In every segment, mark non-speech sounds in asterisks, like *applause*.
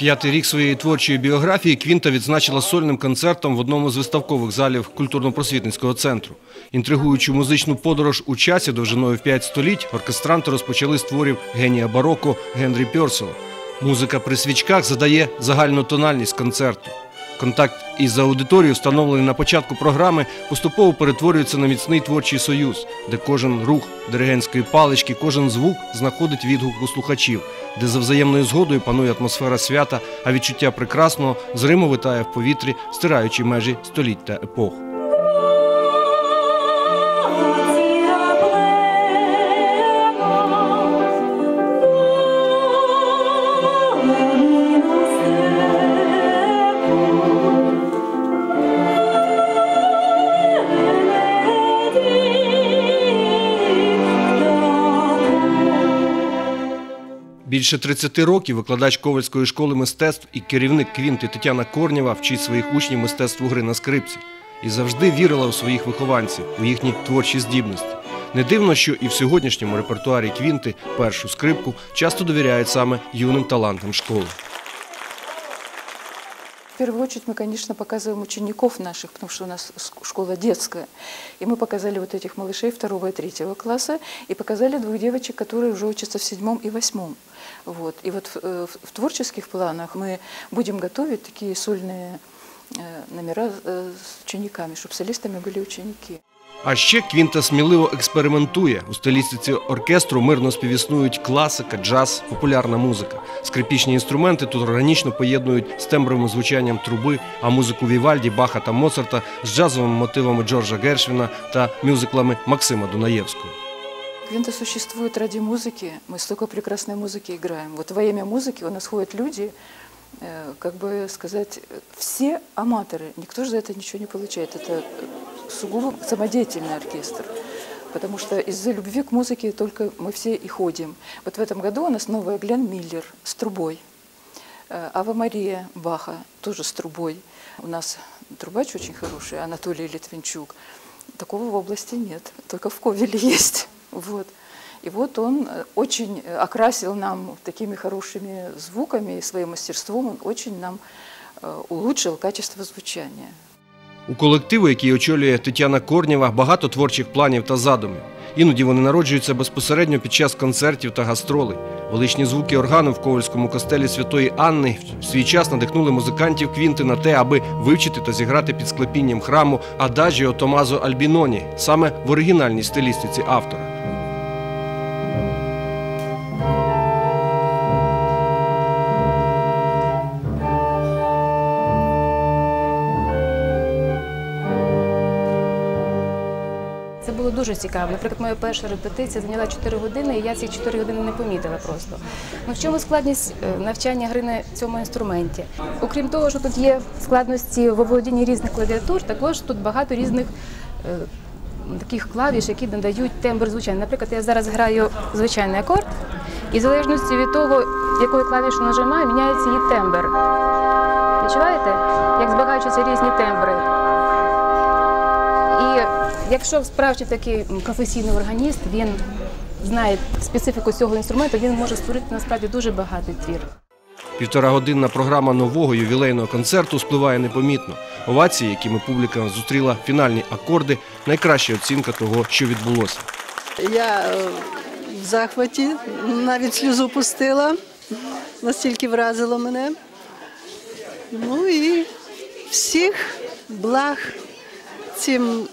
П'ятий рік своєї творчої біографії Квінта відзначила сольним концертом в одному з виставкових залів культурно-просвітницького центру. Інтригуючу музичну подорож у часі довжиною в п'ять століть оркестранти розпочали з творів генія бароко Генрі Пьорсела. Музика при свічках задає загальну тональність концерту. Контакт із аудиторією, встановлений на початку програми, поступово перетворюється на міцний творчий союз, де кожен рух диригентської палички, кожен звук знаходить відгук у слухачів, де за взаємною згодою панує атмосфера свята, а відчуття прекрасного зриму витає в повітрі, стираючи межі століть та епох. Більше 30 років викладач Ковальської школи мистецтв і керівник квінти Тетяна Корнєва вчить своїх учнів мистецтву гри на скрипці і завжди вірила у своїх вихованців, у їхні творчі здібності. Не дивно, що і в сьогоднішньому репертуарі квінти першу скрипку часто довіряють саме юним талантам школи. В первую очередь мы, конечно, показываем учеников наших, потому что у нас школа детская. И мы показали вот этих малышей второго и третьего класса, и показали двух девочек, которые уже учатся в седьмом и восьмом. Вот. И вот э, в, в творческих планах мы будем готовить такие сольные э, номера э, с учениками, чтобы солистами были ученики. А ще Квінта сміливо експериментує. У стилістиці оркестру мирно співіснують класика, джаз, популярна музика. Скрипічні інструменти тут органічно поєднують з тембровим звучанням труби, а музику Вівальді, Баха та Моцарта з джазовими мотивами Джорджа Гершвіна та мюзиклами Максима Дунаєвського. Квинта существует ради музыки. Мы столько прекрасной музыки играем. Вот во имя музыки у нас ходят люди, э, как бы сказать, э, все аматоры. Никто же за это ничего не получает. Это э, сугубо самодеятельный оркестр. Потому что из-за любви к музыке только мы все и ходим. Вот в этом году у нас новая Глен Миллер с трубой. Э, Ава Мария Баха тоже с трубой. У нас трубач очень хороший, Анатолий Литвинчук. Такого в области нет, только в Ковеле *laughs* есть. Вот. И вот он э, очень э, окрасил нам такими хорошими звуками и своим мастерством, он очень нам улучшил качество звучания. У колективу, який очолює Тетяна Корнєва, багато творчих планів та задумів. Іноді вони народжуються безпосередньо під час концертів та гастролей. Величні звуки органу в Ковальському костелі Святої Анни в свій час надихнули музикантів Квінти на те, аби вивчити та зіграти під склепінням храму Адажіо Томазо Альбіноні, саме в оригінальній стилістиці автора. Було дуже цікаво. Наприклад, моя перша репетиція зайняла 4 години, і я ці 4 години не помітила просто. Ну, в чому складність е, навчання гри на цьому інструменті? Окрім того, що тут є складності в оволодінні різних клавіатур, також тут багато різних е, таких клавіш, які надають тембр звучання. Наприклад, я зараз граю звичайний акорд, і в залежності від того, якою клавішу нажимаю, міняється її тембр. Відчуваєте, як збагачуються різні тембри? Якщо справді такий професійний органіст, він знає специфіку цього інструменту, він може створити насправді дуже багатий твір. Півторагодинна програма нового ювілейного концерту спливає непомітно. Овації, якими публіка зустріла фінальні акорди, найкраща оцінка того, що відбулося. Я е, в захваті, навіть сльозу пустила, настільки вразило мене. Ну і всіх благ цим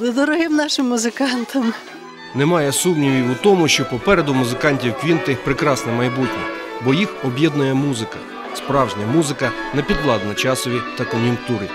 дорогим нашим музикантам. Немає сумнівів у тому, що попереду музикантів Квінти прекрасне майбутнє, бо їх об'єднує музика, справжня музика, не підвладна часові та кон'юнктурі.